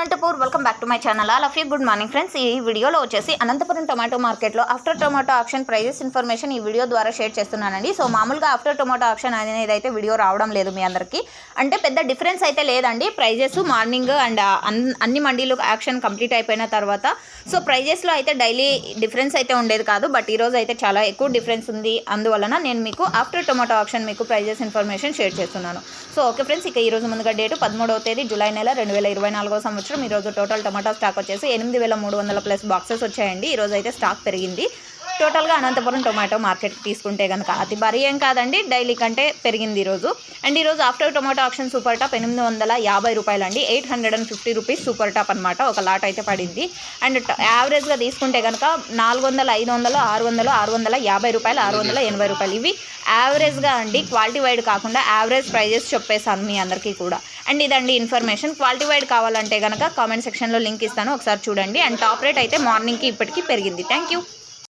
Anantapur welcome back to my channel all of you good morning friends ఈ వీడియోలో వచ్చేసి Anantapuram tomato మార్కెట్లో after tomato option prices information ఈ video ద్వారా share చేస్తున్నానండి. సో మామూలుగా ఆఫ్టర్ టొమాటో ఆక్షన్ అనేది అయితే వీడియో రావడం లేదు మీ అందరికీ అంటే పెద్ద డిఫరెన్స్ అయితే లేదండి. ప్రైజెస్ మార్నింగ్ అండ్ అన్ని మండీలు యాక్షన్ కంప్లీట్ అయిపోయిన తర్వాత సో ప్రైజెస్లో అయితే డైలీ డిఫరెన్స్ అయితే ఉండేది కాదు. బట్ ఈరోజు అయితే చాలా ఎక్కువ డిఫరెన్స్ ఉంది. అందువలన నేను మీకు ఆఫ్టర్ టొమాటో ఆప్షన్ మీకు ప్రైజెస్ ఇన్ఫర్మేషన్ షేర్ చేస్తున్నాను. సో ఓకే ఫ్రెండ్స్ ఇక ఈ రోజు ముందుగా డేటు పదమూడవ తేదీ జూలై నెల రెండు వేల ఇరవై నాలుగో సంవత్సరం. ఈరోజు టోటల్ టమాటా స్టాక్ వచ్చేసి ఎనిమిది వేల మూడు వందల ప్లస్ బాక్సెస్ వచ్చాయండి. ఈరోజు అయితే స్టాక్ పెరిగింది. టోటల్గా అనంతపురం టొమాటో మార్కెట్ తీసుకుంటే కనుక అతి భారీ ఏం కాదండి. డైలీ కంటే పెరిగింది ఈరోజు. అండ్ ఈరోజు after tomato auction super top ఎనిమిది వందల యాభై రూపాయలు అండి eight hundred and fifty rupees super top అనమాట ఒక లాట్ అయితే పడింది. అండ్ యావరేజ్గా తీసుకుంటే కనుక నాలుగు వందల ఐదు వందలు ఆరు వందలు ఆరు వందల యాభై రూపాయలు ఆరు వందల ఎనభై రూపాయలు. ఇవి యావరేజ్గా అండి. క్వాలిటీ వైడ్ కాకుండా యావరేజ్ ప్రైజెస్ చెప్పేసాను మీ అందరికీ కూడా. అండ్ ఇదండి ఇన్ఫర్మేషన్. క్వాలిటీ వైడ్ కావాలంటే కనుక కామెంట్ సెక్షన్లో లింక్ ఇస్తాను. ఒకసారి చూడండి. అండ్ టాప్ రేట్ అయితే మార్నింగ్కి ఇప్పటికీ పెరిగింది. Thank you.